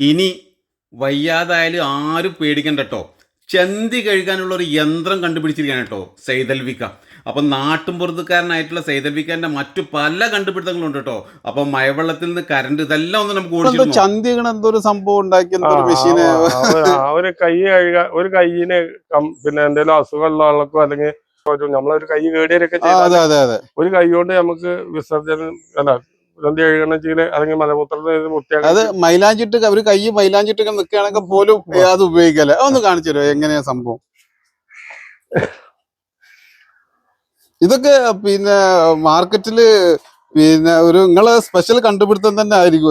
ഇനി വയ്യാതായാലും ആരും പേടിക്കണ്ട കേട്ടോ ചന്തി കഴുകാനുള്ള ഒരു യന്ത്രം കണ്ടുപിടിച്ചിരിക്കുകയാണ് കേട്ടോ സൈതൽവിക്ക. അപ്പം നാട്ടുംപുറത്തുകാരനായിട്ടുള്ള സൈതൽവിക്കാരന്റെ മറ്റു പല കണ്ടുപിടുത്തങ്ങളും ഉണ്ട് കേട്ടോ. അപ്പം മഴവെള്ളത്തിൽ നിന്ന് കരണ്ട് ഇതെല്ലാം ഒന്ന് നമുക്ക് ഓടിച്ചിട്ട് ചന്തികണ എന്തോ ഒരു സംഭവം ഉണ്ടാക്കി ഒരു കൈ കഴുക ഒരു കൈയിന് പിന്നെ എന്തെങ്കിലും അസുഖമുള്ള ആൾക്കോ അല്ലെങ്കിൽ ഒരു നമ്മളൊരു കൈ കേടിയൊക്കെ ആ, അതെ അതെ അതെ. ഒരു കൈ കൊണ്ട് നമുക്ക് വിസർജനം അല്ല സന്ധി കഴുകണമെങ്കിൽ അല്ലെങ്കിൽ മലമൂത്രത്തിന് അത് മൈലാഞ്ചിട്ട് അവർ കൈ മൈലാഞ്ചിട്ട് നിൽക്കുകയാണെങ്കിൽ പോലും അത് ഉപയോഗിക്കല്ലേ. ഒന്ന് കാണിച്ചു തരുമോ? എങ്ങനെയാ സംഭവം? ഇതൊക്കെ പിന്നെ മാർക്കറ്റിൽ പിന്നെ ഒരു നിങ്ങളെ സ്പെഷ്യൽ കണ്ടുപിടുത്തം തന്നെ ആയിരിക്കും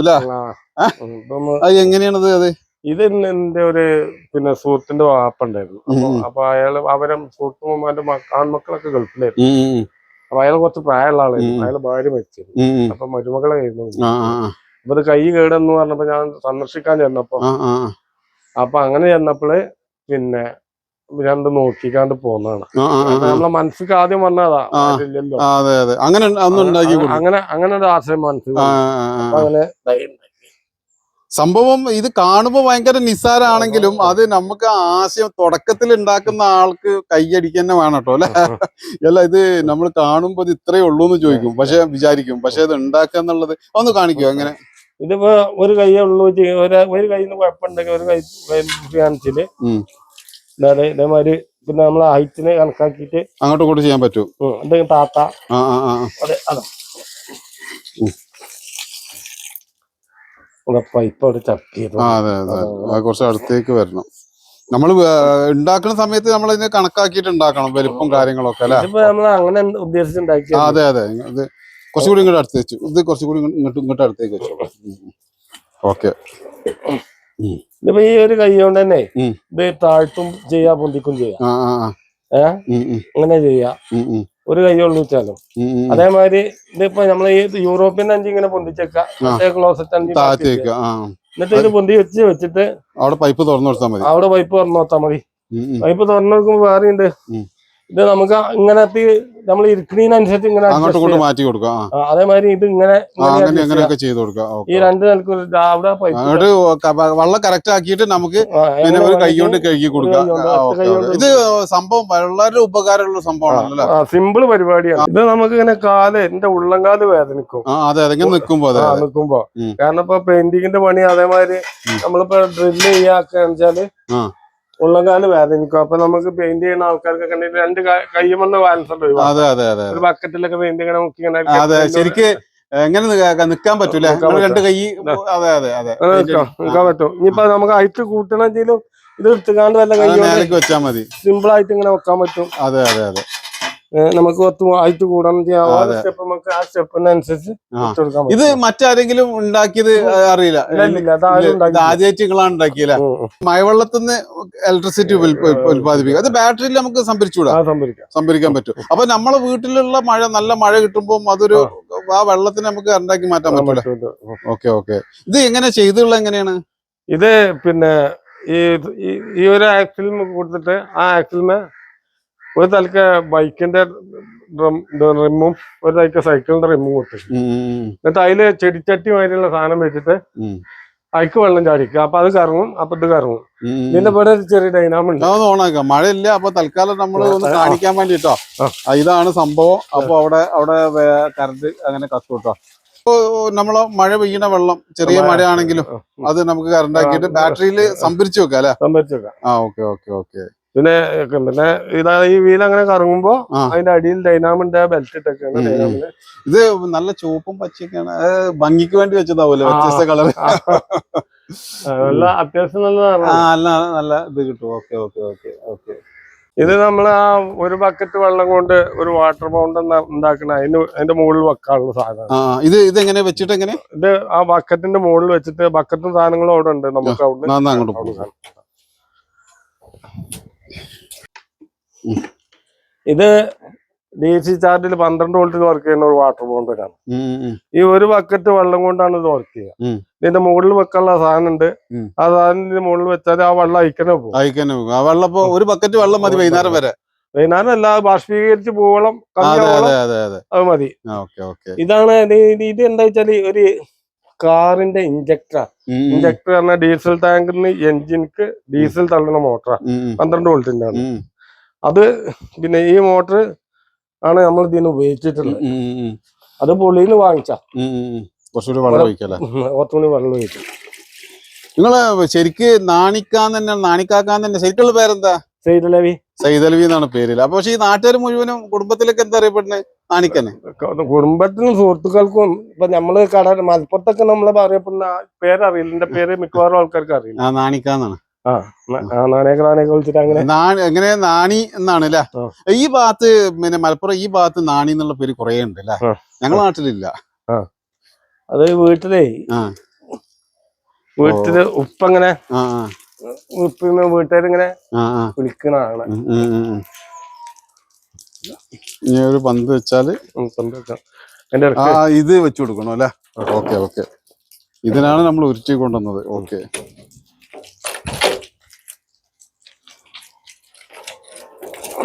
അത് എങ്ങനെയാണത് അത്? ഇത് എന്റെ ഒരു പിന്നെ സുഹൃത്തിന്റെ വാപ്പുണ്ടായിരുന്നു അപ്പൊ അയാൾ അവരെ സുഹൃത്തുമ്മമാരുടെ ആൺമക്കളൊക്കെ ഗൾഫിലായിരുന്നു. അപ്പൊ അയാൾ കുറച്ച് പ്രായമുള്ള ആളായിരുന്നു അയാൾ ഭാര്യ മരിച്ചിരുന്നു. അപ്പൊ മരുമകളായിരുന്നു. ആ, ആ, ആ, അപ്പൊ കൈ കേടെന്ന് പറഞ്ഞപ്പോ ഞാൻ സന്ദർശിക്കാൻ ചെന്നപ്പോ അപ്പൊ അങ്ങനെ ചെന്നപ്പോൾ പിന്നെ ഞാൻ നോക്കിക്കാണ്ട് പോന്നാണ് നമ്മളെ മനസ്സിക്ക് ആദ്യം വന്നതാ അങ്ങനെ അങ്ങനെ അങ്ങനെ ഒരു ആശയം മനസ്സിൽ. അങ്ങനെ സംഭവം ഇത് കാണുമ്പോ ഭയങ്കര നിസ്സാരാണെങ്കിലും അത് നമുക്ക് ആശയം തുടക്കത്തിൽ ഉണ്ടാക്കുന്ന ആൾക്ക് കൈയടിക്കുക തന്നെ വേണം കേട്ടോ അല്ലെ? അല്ല ഇത് നമ്മൾ കാണുമ്പോൾ ഇത് ഇത്രയേ ഉള്ളൂ എന്ന് ചോദിക്കും പക്ഷെ വിചാരിക്കും പക്ഷെ ഇത് ഉണ്ടാക്കുക എന്നുള്ളത് ഒന്ന് കാണിക്കോ എങ്ങനെ? ഇതിപ്പോ ഒരു കൈ ഉള്ളൂ ഒരു കൈ കുഴപ്പമുണ്ടെങ്കിൽ ഒരു കൈ കാണിച്ചിട്ട് ഇതേമാതിരി പിന്നെ നമ്മളെ ഹൈറ്റിനെ കണക്കാക്കിയിട്ട് അങ്ങോട്ടും ഇങ്ങോട്ടും ചെയ്യാൻ പറ്റും എന്തെങ്കിലും താത്ത. അതെ അതാ. പൈപ്പ് അവിടെ ചപ്പിയത് ആ അതെ അതെ. അത് കുറച്ച് അടുത്തേക്ക് വരണം. നമ്മൾ ഉണ്ടാക്കുന്ന സമയത്ത് നമ്മൾ ഇതിനെ കണക്കാക്കിയിട്ട് ഉണ്ടാക്കണം വലിപ്പം കാര്യങ്ങളൊക്കെ അല്ലെ? നമ്മൾ അങ്ങനെ അതെ അതെ. ഇത് കുറച്ചുകൂടി ഇങ്ങോട്ട് അടുത്ത് വെച്ചു. ഇത് കുറച്ചുകൂടി ഇങ്ങോട്ട് ഇങ്ങോട്ട് അടുത്തേക്ക് വെച്ചു. ഓക്കെ. ഇതിപ്പോ ഈ ഒരു കൈ കൊണ്ട് തന്നെ. ഇത് താഴ്ത്തും ചെയ്യാ പൊന്തിക്കും ചെയ്യാം. അങ്ങനെ ചെയ്യാം. ഒരു കൈ വെച്ചാലോ. അതേമാതിരി ഇതിപ്പോ നമ്മളെ ഈ യൂറോപ്യൻ അഞ്ചി ഇങ്ങനെ പൊന്തിച്ചേക്കാം. ക്ലോസറ്റ് അഞ്ചി എന്നിട്ട് ഇത് പൊന്തി വെച്ച് വെച്ചിട്ട് അവിടെ പൈപ്പ് തുറന്നു കൊടുത്താൽ മതി. അവിടെ പൈപ്പ് തുറന്നു കൊടുത്താൽ മതി. പൈപ്പ് തുറന്നു നോക്കുമ്പോ വേറെ ഉണ്ട്. ഇത് നമുക്ക് ഇങ്ങനത്തെ നമ്മൾ ഇരിക്കണതിനനുസരിച്ച് ഇങ്ങനെ അങ്ങോട്ട് മാറ്റി കൊടുക്കാം ആ. ആ, അതേമാതിരി ഇത് ഇങ്ങനെ. അങ്ങനെയൊക്കെ ചെയ്ത് കൊടുക്കാം ഈ രണ്ട് നിലയ്ക്ക് അവിടെ വെള്ളം കറക്റ്റ് ആക്കിയിട്ട് നമുക്ക് കൈകൊണ്ട് പിന്നെ എങ്ങനെ ഒരു കൈ വേണമെങ്കിൽ കഴുകി കൊടുക്കാം ഇത് സംഭവം വളരെ ഉപകാരമുള്ള സംഭവമാണല്ലോ അല്ലേ? സിമ്പിൾ പരിപാടിയാണ്. ഇത് നമുക്ക് ഇങ്ങനെ കാൽ എന്റെ ഉള്ളംകാൽ വേദനിക്കും. അതെ അതെ ഇങ്ങനെ നിക്കുമ്പോ ഉം. കാരണം ഇപ്പൊ പെയിന്റിങ്ങിന്റെ പണി അതേമാതിരി. നമ്മളിപ്പോ ഡ്രില്ല് ചെയ്യാക്കാന്ന് വെച്ചാൽ ആ. ഉള്ളംകാൽ വേദനിക്കും. അപ്പൊ നമുക്ക് പെയിന്റ് ചെയ്യുന്ന ആൾക്കാർക്ക് രണ്ട് കയ്യുമെന്ന ബാലൻസ് ഉണ്ട് ഒരു ബക്കറ്റിലൊക്കെ പെയിന്റ് ഇങ്ങനെ മുക്കി അതെ ശരിക്ക് എങ്ങനെ നിക്ക- നിക്കാൻ പറ്റൂല? രണ്ട് കൈ അതെ അതെ അതെ. നിക്കാൻ പറ്റും. ഇനിയിപ്പോ നമുക്ക് ഹൈറ്റ് കൂട്ടണമെങ്കിലും ഇത് എടുത്തുകാണ്ട് വല്ല കൈ വെച്ചാൽ മതി. സിമ്പിൾ ആയിട്ട് ഇങ്ങനെ വെക്കാൻ പറ്റും. അതെ അതെ അതെ. നമുക്ക് ഒത്തു ആയിട്ട് ചെയ്യാം. സ്റ്റെപ്പ് നമുക്ക് ആ സ്റ്റെപ്പിനനുസരിച്ച് ഇത് മറ്റാരെങ്കിലും ഉണ്ടാക്കിയത് അറിയില്ല. ആദ്യമായിട്ട് നിങ്ങളാണ് ഉണ്ടാക്കിയില്ല? മഴവെള്ളത്തിൽ നിന്ന് ഇലക്ട്രിസിറ്റി ഉത്പാദിപ്പിക്കും അത് ബാറ്ററിയിൽ നമുക്ക് സംഭരിച്ചുകൂടാ? സംഭരിക്കാൻ പറ്റും. അപ്പൊ നമ്മളെ വീട്ടിലുള്ള മഴ നല്ല മഴ കിട്ടുമ്പോൾ അതൊരു ആ. വെള്ളത്തിന് നമുക്ക് ഉണ്ടാക്കി മാറ്റാൻ പറ്റില്ല പറ്റും. Okay okay. ഇത് എങ്ങനെ ചെയ്തുള്ള എങ്ങനെയാണ്? ഇത് പിന്നെ ഈ ഈ- ഒരു ആക്സിൽ കൊടുത്തിട്ട് ആ ആക്സിലിന് ഒരു തലക്ക് ബൈക്കിന്റെ റിമ്മും ഒരു തലക്ക് സൈക്കിളിന്റെ റിമ്മും കൊടുത്തു എന്നിട്ട് അതിൽ ചെടിച്ചട്ടി മാതിരിയുള്ള സാധനം വെച്ചിട്ട് അയക്ക് വെള്ളം ചാടിക്കുക. അപ്പൊ അത് കറങ്ങും അപ്പൊ ഇത് കറങ്ങും. ഇതിന്റെ ഇവിടെ ഒരു ചെറിയ ഡൈനാമുണ്ട് അതൊന്ന് ഓണാക്കാം. മഴയില്ല അപ്പൊ തൽക്കാലം നമ്മൾ ഒന്ന്. കാണിക്കാൻ വേണ്ടിട്ടോ. ഇതാണ് സംഭവം. അപ്പൊ അവിടെ അവിടെ കറണ്ട് അങ്ങനെ കത്തുട്ടോ. നമ്മൾ നമ്മളെ മഴ പെയ്യണ വെള്ളം ചെറിയ മഴ- മഴയാണെങ്കിലും അത് നമുക്ക് കറണ്ട് ആക്കിയിട്ട് ബാറ്ററിയിൽ സംഭരിച്ചു വെക്കാം അല്ലെ? സംഭരിച്ചു വെക്കാം. ആ ഓക്കെ ഓക്കെ ഓക്കെ. പിന്നെ പിന്നെ ഇതാ ഈ വീൽ അങ്ങനെ കറങ്ങുമ്പോ. അതിന്റെ അടിയിൽ ഡൈനാമിന്റെ ബെൽറ്റ് ഇട്ടൊക്കെയാണ് ഇത് നല്ല ചുവപ്പും പച്ചയൊക്കെയാണ്. ഭംഗിക്ക് വേണ്ടി വെച്ചതാവൂല്ലേ ആ. വ്യത്യസ്ത കളർ നല്ല അത്യാവശ്യം നല്ല നല്ല ഇത് കിട്ടും. ഓക്കെ ഓക്കെ ഓക്കെ ഓക്കെ ഇത് നമ്മൾ ആ ഒരു ബക്കറ്റ് വെള്ളം കൊണ്ട് ഒരു വാട്ടർ ബൗണ്ട് ഉണ്ടാക്കണ അതിന് അതിന്റെ മുകളിൽ വെക്കാനുള്ള സാധനം ഇത് ഇത് എങ്ങനെ വെച്ചിട്ട് എങ്ങനെ? ഇത് ആ ബക്കറ്റിന്റെ മുകളിൽ വെച്ചിട്ട് ബക്കറ്റും സാധനങ്ങളും അവിടെ ഉണ്ട് നമുക്ക് അവിടെ അങ്ങോട്ട് പോകും. ഇത് ഡി സി ചാർജിൽ പന്ത്രണ്ട് വോൾട്ടിൽ വർക്ക് ചെയ്യുന്ന ഒരു വാട്ടർ ഉം. ഈ ഒരു ബക്കറ്റ് വെള്ളം കൊണ്ടാണ് ഇത് വർക്ക് ചെയ്യുക. ഇതിന്റെ മുകളിൽ വെക്കാനുള്ള സാധനം ഉണ്ട്. ആ സാധനത്തിന്റെ മുകളിൽ വെച്ചാൽ ആ വെള്ളം അയക്കണേ പോകും. അയക്കാനും ആ വെള്ളം ഇപ്പൊ ഒരു ബക്കറ്റ് വെള്ളം മതി വൈകുന്നേരം വരെ. വൈകുന്നേരം അല്ല ബാഷ്പീകരിച്ച് പോവളം ആ, അതെ മതി. ഇതാണ് ഇത് എന്താ വെച്ചാൽ ഒരു കാറിന്റെ ഇഞ്ചക്ടർ ഇഞ്ചക്ടർ പറഞ്ഞാൽ ഡീസൽ ടാങ്കിന് എഞ്ചിൻക്ക് ഡീസൽ തള്ളുന്ന മോട്ടറാ. പന്ത്രണ്ട് വോൾട്ടിന്റെ ആണ് അത് പിന്നെ ഈ മോട്ടർ ആണ് നമ്മൾ ഇതിന് ഉപയോഗിച്ചിട്ടുള്ളത്. അത് പുള്ളിയിൽ വാങ്ങിച്ച. കുറച്ചുകൂടി വെള്ളം ഒഴിക്കല്ലേ? വെള്ളം ഒഴിച്ചു നിങ്ങൾ ശരിക്ക് നാണിക്കാൻ തന്നെ നാണിക്കാക്കാൻ തന്നെ ശരിക്കുള്ള പേരെന്താ? സൈതലവി. സൈതലവി എന്നാണ് പേരില്ല അപ്പൊ പക്ഷെ ഈ നാട്ടുകാർ മുഴുവനും കുടുംബത്തിലൊക്കെ എന്താ അറിയപ്പെടുന്നത് നാണിക്കന്നെ കുടുംബത്തിനും സുഹൃത്തുക്കൾക്കും ഇപ്പൊ നമ്മൾ കട മലപ്പുറത്തൊക്കെ നമ്മളെ പറയപ്പെടുന്ന പേരറിയില്ല. എന്റെ പേര് മിക്കവാറും ആൾക്കാർക്ക് അറിയില്ല. നാണിക്കാന്നാണ്. അങ്ങനെ? നാണി എങ്ങനെ? നാണി എന്നാണ് അല്ലേ? ഈ ഭാഗത്ത് പിന്നെ മലപ്പുറം ഈ ഭാഗത്ത് നാണി എന്നുള്ള പേര് കുറേ ഉണ്ട് അല്ലേ. ഞങ്ങളെ നാട്ടിലില്ല. അത് വീട്ടിലേ വീട്ടിൽ ഉപ്പങ്ങനെ ഉപ്പിന്ന് വീട്ടുകാരിങ്ങനെ വിളിക്കണാണ്. ഇനി ഒരു പന്ത് വെച്ചാൽ ആ ഇത് വെച്ചു കൊടുക്കണം അല്ലേ? Okay okay. ഇതിനാണ് നമ്മൾ ഉരുട്ടി കൊണ്ടുവന്നത്. ഓക്കെ.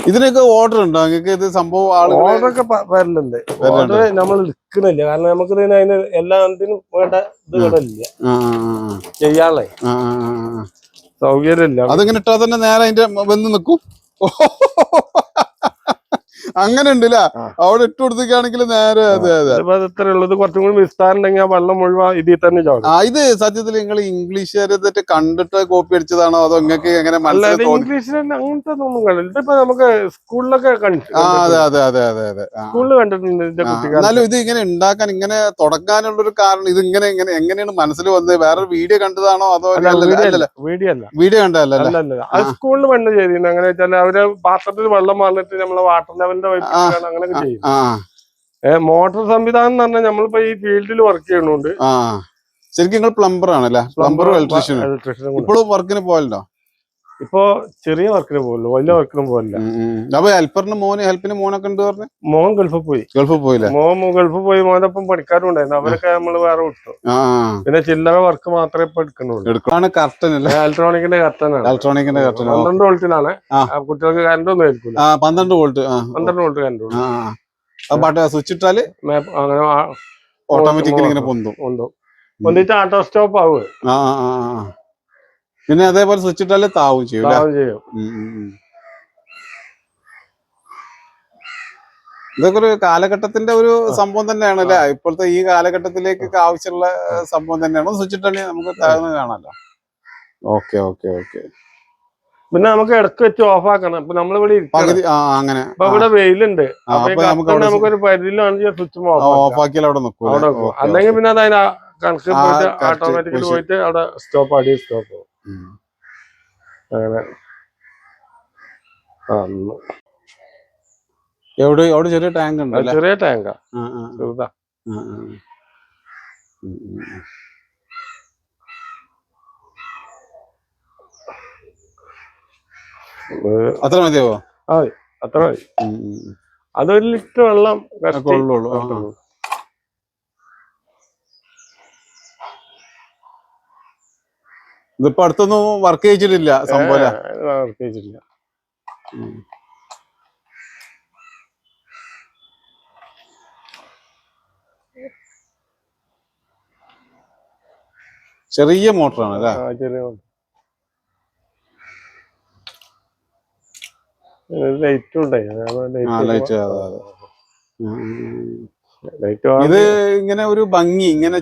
ഇതിനൊക്കെ ഓർഡർ ഉണ്ടോ? നിങ്ങൾക്ക് ഇത് സംഭവം ആളുകൾ ഒക്കെ വരലുണ്ട്. ഓർഡർ നമ്മൾ എടുക്കണില്ല. കാരണം നമുക്ക് ഇതിന് അതിന് എല്ലാത്തിനും വേണ്ട ഇത് ആ, ചെയ്യാളെ. സൗകര്യമില്ല. അതിങ്ങനെ ഇട്ടാ തന്നെ നേരെ അതിന്റെ വന്ന് നിക്കും? അങ്ങനെ ഉണ്ട് ല്ലേ അവിടെ ഇട്ട് കൊടുത്തേക്കാണെങ്കിൽ നേരെ അതെ അതെ. ഉള്ളത് ഇത്രേ ഉള്ളൂ. ഇത് കുറച്ചും കൂടി വിസ്താരണ്ടെങ്കിൽ ആ വെള്ളം മുഴുവൻ ഇതിൽ തന്നെ ചാടും. ആ ഇത് സത്യത്തിൽ നിങ്ങൾ ഇംഗ്ലീഷുകാരെ തെറ്റ് കണ്ടിട്ട് കോപ്പി അടിച്ചതാണോ? അതോ നിങ്ങൾക്ക് എങ്ങനെ ഇംഗ്ലീഷിൽ അങ്ങനത്തെ ഒന്നും കണ്ടില്ല. ഇതിപ്പോ നമുക്ക് സ്കൂളിലൊക്കെ ആ അതെ അതെ അതെ അതെ അതെ. ആ. സ്കൂളിൽ കണ്ടിട്ടുണ്ട് ഇതിന്റെ ആ, കുട്ടികൾ എന്നാലും ഇത് ഇങ്ങനെ ഉണ്ടാക്കാൻ ഇങ്ങനെ തുടങ്ങാനുള്ള ഒരു കാരണം ഇത് ഇങ്ങനെ ഇങ്ങനെ എങ്ങനെയാണ് മനസ്സിൽ വന്നത്? വേറെ വീഡിയോ കണ്ടതാണോ? അതോ അല്ല അല്ലല്ല, വീഡിയോ. അല്ല. വീഡിയോ അല്ല. വീഡിയോ കണ്ടതല്ല? അല്ല അല്ല. അത് സ്കൂളിൽ പണ്ട് ചെയ്തിരുന്നു. അങ്ങനെ വെച്ചാൽ അവർ പാത്രത്തിൽ വെള്ളം വന്നിട്ട് നമ്മളെ വാട്ടർ വൈപ്പിലാണ് അങ്ങനെയൊക്കെ ചെയ്യും. മോട്ടോർ സംവിധാനം എന്ന് പറഞ്ഞാൽ നമ്മളിപ്പോ ഈ ഫീൽഡിൽ വർക്ക് ചെയ്യണോണ്ട് ആ. ശരിക്കും നിങ്ങൾ പ്ലംബർ ആണല്ലേ? പ്ലംബറും ഇലക്ട്രീഷ്യനും ഇപ്പോഴും വർക്കിന് പോയല്ലോ ഇപ്പൊ ചെറിയ വർക്കിന് പോകല്ലോ വലിയ വർക്കിനും പോകില്ല അപ്പൊ ഹെൽപ്പറിന് മോന് ഹെൽപ്പിന് മോനൊക്കെ ഉണ്ട് പറഞ്ഞു? മോൻ ഗൾഫിൽ പോയി. ഗൾഫിൽ പോയില്ല? മോൻ ഗൾഫിൽ പോയി മോനൊപ്പം പണിക്കാരും ഉണ്ടായിരുന്നു. അവരൊക്കെ നമ്മൾ വേറെ വിട്ടു. പിന്നെ ചില്ലറ വർക്ക് മാത്രമേ ഇപ്പൊ എടുക്കണുള്ളൂ കർട്ടൻ ഇലക്ട്രോണിക്കിന്റെ കർട്ടനാണ് ഇലക്ട്രോണിക്കിന്റെ കർട്ടൻ പന്ത്രണ്ട് വോൾട്ടിലാണ് കുട്ടികൾക്ക് കറണ്ട് ഒന്നും ആയിരിക്കില്ല ആ പന്ത്രണ്ട് വോൾട്ട് പന്ത്രണ്ട് വോൾട്ട് കറണ്ട് സ്വിച്ച് ഇട്ടാൽ അങ്ങനെ ഓട്ടോമാറ്റിക്കലി ഇങ്ങനെ പൊന്തും. ഉണ്ടോ പൊന്തിട്ട് ആട്ടോ സ്റ്റോപ്പ് ആവുക. പിന്നെ അതേപോലെ സ്വിച്ച് ഇട്ടാലേ താവും ചെയ്യും. താവും. ഇതൊക്കെ ഒരു കാലഘട്ടത്തിന്റെ ഒരു സംഭവം തന്നെയാണ് അല്ലെ ഇപ്പോഴത്തെ ഈ കാലഘട്ടത്തിലേക്ക് ആവശ്യമുള്ള സംഭവം തന്നെയാണ്. സ്വിച്ച് ഇട്ടാണെങ്കിൽ നമുക്ക് താഴ്ന്ന് കാണാമല്ലോ ഓക്കെ ഓക്കെ ഓക്കെ. പിന്നെ നമുക്ക് ഇടയ്ക്ക് വെച്ച് ഓഫ് ആക്കണം. ഇപ്പൊ നമ്മളിവിടെ അങ്ങനെ. ഇവിടെ വെയിലുണ്ട്. നമുക്കൊരു പരിധിയിലാണെങ്കിൽ സ്വിച്ച് ഓഫ് ആക്കിയാൽ അവിടെ നിൽക്കും. അല്ലെങ്കിൽ പിന്നെ അത് അതിന് കണക്ക് പോയിട്ട് ഓട്ടോമാറ്റിക്കലി പോയിട്ട് അവിടെ സ്റ്റോപ്പ് അടി സ്റ്റോപ്പ് അങ്ങനെ. ആ എവിടെ അവിടെ ചെറിയ ടാങ്ക് ഉണ്ട് ചെറിയ ടാങ്കാ ചെറുതാ. അത്ര മതിയാവോ? അത്ര മതി. അതൊരു ലിറ്റർ വെള്ളം കൊള്ളുള്ളൂ ആ, ആ. ഇതിപ്പോ അടുത്തൊന്നും വർക്ക് ചെയ്തിട്ടില്ല സംഭവം വർക്ക് ആ, ചെറിയ മോട്ടറാണ് അല്ലേ? ചെറിയ ലൈറ്റ് ഉണ്ടായി. ലൈറ്റ് അതെ അതെ. ഇത് ഇങ്ങനെ ഒരു ഭംഗി ഇങ്ങനെ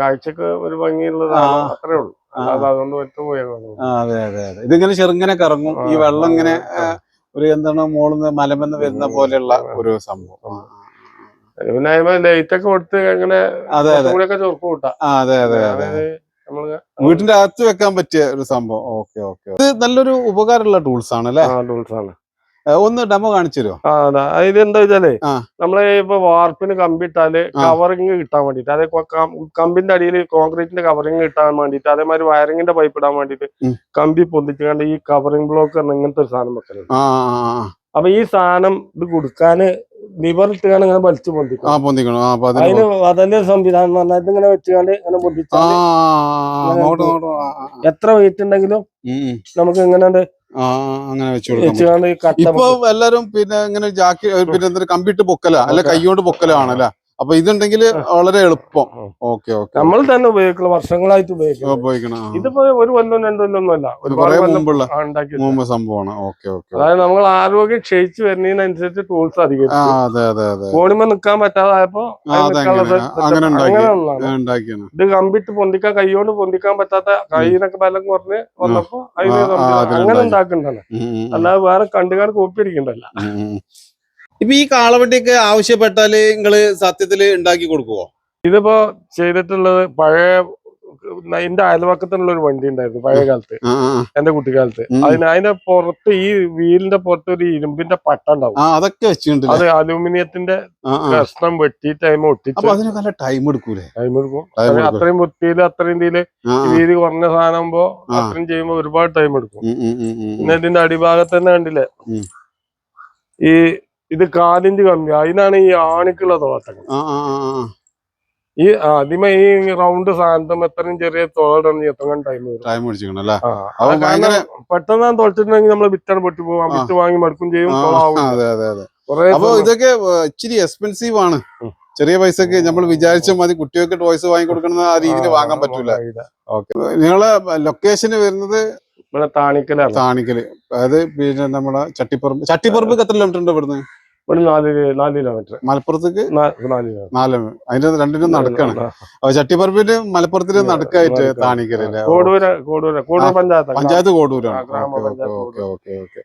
കാഴ്ചക്ക് ഒരു ഭംഗിയുള്ളതാണ്. അത്രേ ഉള്ളൂ. അതുകൊണ്ട് അതെ അതെ അതെ. ഇതിങ്ങനെ ചെറുങ്ങനെ കറങ്ങും. ഈ വെള്ളം ഇങ്ങനെ ഒരു എന്താണ് മോളിന്ന് മലമെന്ന് വരുന്ന പോലെയുള്ള ഒരു സംഭവം. പിന്നെ ലൈറ്റ് ഒക്കെ കൊടുത്ത് അങ്ങനെ അതെ അതെ. കൂടെ കൂട്ടാം. അതെ അതെ അതെ വീട്ടിന്റെ അകത്ത് വെക്കാൻ പറ്റിയ ഒരു സംഭവം. ഓക്കെ ഓക്കെ ഇത് നല്ലൊരു ഉപകാരമുള്ള ടൂൾസ് ആണ് അല്ലെ? ടൂൾസ് ആണ് ഒന്ന് ഡെമോ കാണിച്ചു തരുമോ ഇത് എന്താ വെച്ചാലേ നമ്മൾ ഇപ്പൊ വാർപ്പിന് കമ്പി ഇട്ടാൽ. കവറിങ് കിട്ടാൻ വേണ്ടിട്ട് അതെ കമ്പിന്റെ അടിയിൽ കോൺക്രീറ്റിന്റെ കവറിങ് കിട്ടാൻ വേണ്ടിട്ട് അതേമാതിരി വയറിങ്ങിന്റെ പൈപ്പ് ഇടാൻ വേണ്ടിട്ട് കമ്പി പൊന്തിച്ചുകൊണ്ട് ഈ കവറിങ് ബ്ലോക്ക് ഇങ്ങനത്തെ ഒരു സാധനം വെക്കലുണ്ട്. അപ്പൊ ഈ സാധനം ഇത് കൊടുക്കാന് നിവറിട്ടുകാണ് ഇങ്ങനെ വലിച്ചു പൊന്തിക്കും. ആ പൊന്തിക്കണം. ആ അപ്പൊ അതിന് അതിന് അതിന്റെ സംവിധാനം എന്ന് പറഞ്ഞാൽ ഇതിങ്ങനെ വെച്ചുകൊണ്ട് ഇങ്ങനെ ആ പൊന്തിച്ചാൽ അങ്ങോട്ട് അങ്ങോട്ട് ആ, ആ, ആ. എത്ര വെയിറ്റ് ഉണ്ടെങ്കിലും ഉം, ഉം. നമുക്ക് ഇങ്ങനെ ആ അങ്ങനെ വെച്ചു കൊടുക്കാം വെച്ചുകൊണ്ട് ഈ കട്ട ഇപ്പൊ എല്ലാരും പിന്നെ ഇങ്ങനെ ജാക്കി പിന്നെ എന്തൊരു കമ്പിട്ട് പൊക്കല അല്ലെ കൈ കൈകൊണ്ട് പൊക്കലാണല്ലേ? അപ്പൊ ഇതുണ്ടെങ്കിൽ വളരെ എളുപ്പം. Okay okay. നമ്മൾ തന്നെ ഉപയോഗിക്കണം വർഷങ്ങളായിട്ട് ഉപയോഗിക്കണം. ഇതിപ്പോ ഒരു കൊല്ലം രണ്ടു കൊല്ലം ഒന്നുമല്ല ഒരുപാട് സംഭവമാണ്. ഓക്കെ ഓക്കെ അതായത് നമ്മൾ ആരോഗ്യം ക്ഷയിച്ചു വരുന്നതിനനുസരിച്ച് ടൂൾസ് അധികം ഫോണിമേ നിൽക്കാൻ പറ്റാതായപ്പോ ഇത് കമ്പിട്ട് പൊന്തിക്കാൻ കൈകൊണ്ട് പൊന്തിക്കാൻ പറ്റാത്ത കൈയിനൊക്കെ ബലം കുറഞ്ഞ് വന്നപ്പോ അതിന്. അങ്ങനെ ഉണ്ടാക്കണ്ടല്ലോ. അല്ലാതെ വേറെ കണ്ടുകാർ കോപ്പി അടിക്കണ്ടല്ല. ഇപ്പൊ ഈ കാളവണ്ടിയൊക്കെ ആവശ്യപ്പെട്ടാൽ നിങ്ങൾ സത്യത്തിൽ ഉണ്ടാക്കി കൊടുക്കുവോ? ഇതിപ്പോ ചെയ്തിട്ടുള്ളത് പഴയ എന്റെ അയൽവക്കത്തുള്ള ഒരു വണ്ടി ഉണ്ടായിരുന്നു പഴയ കാലത്ത്. എന്റെ കുട്ടിക്കാലത്ത്. അതിന് അതിന്റെ പുറത്ത് ഈ വീലിന്റെ പുറത്ത് ഒരു ഇരുമ്പിന്റെ പട്ട ഉണ്ടാവും അതൊക്കെ വെച്ചിട്ടുണ്ട് അത് അലൂമിനിയത്തിന്റെ വെട്ടി കഷ്ണം വെട്ടിയിട്ട് അതിന് ഒട്ടിച്ച് ടൈം എടുക്കൂലേ? ടൈം എടുക്കും. അത്രയും വൃത്തിയിൽ അത്രയും ഇതിൽ. വീതി കുറഞ്ഞ സാധനമാകുമ്പോ ആകുമ്പോ അത്രയും ചെയ്യുമ്പോ ഒരുപാട് ടൈം എടുക്കും. പിന്നെ ഇതിന്റെ അടിഭാഗത്ത് തന്നെ കണ്ടില്ലേ? ഈ ഇത് കാലിഞ്ച് കമ്പി. അതിനാണ് ഈ ആണിക്കുള്ള തോട്ടങ്ങൾ. ഈ ആദ്യമേ ഈ റൗണ്ട് സാധനം എത്രയും ചെറിയ തോടണെങ്കിൽ എത്ര ടൈം ടൈം കാരണം പെട്ടെന്ന് തുളച്ചിട്ടുണ്ടെങ്കിൽ നമ്മൾ വിറ്റാണ് പൊട്ടി പോവാം. വിറ്റ് വാങ്ങി മടുക്കും ചെയ്യും അപ്പൊ ഇതൊക്കെ ഇച്ചിരി എക്സ്പെൻസീവ് ആണ്. ചെറിയ പൈസക്ക് നമ്മൾ വിചാരിച്ച മതി കുട്ടികൾക്ക് ടോയ്സ് വാങ്ങി കൊടുക്കുന്ന ആ രീതിയിൽ വാങ്ങാൻ പറ്റൂല. നിങ്ങളെ ലൊക്കേഷന് വരുന്നത് താണിക്കൽ താണിക്കലാണ്. താണിക്കൽ. അതായത് പിന്നെ നമ്മളെ ചട്ടിപ്പറമ്പ് ചട്ടിപ്പറമ്പ് എത്ര കിലോമീറ്റർ ഉണ്ട് ഇവിടുന്ന്? ഇവിടെ നാല് നാല് കിലോമീറ്റർ മലപ്പുറത്തേക്ക് നാല് നാല് അതിന്റെ രണ്ടിനും നടക്കാണ്. ചട്ടിപ്പറമ്പിന് മലപ്പുറത്തിന് നടക്കായിട്ട് താണിക്കരല്ലേ കോടൂര കോടൂര Kodur panchayat panchayat കോടൂരാണ്. Okay okay okay.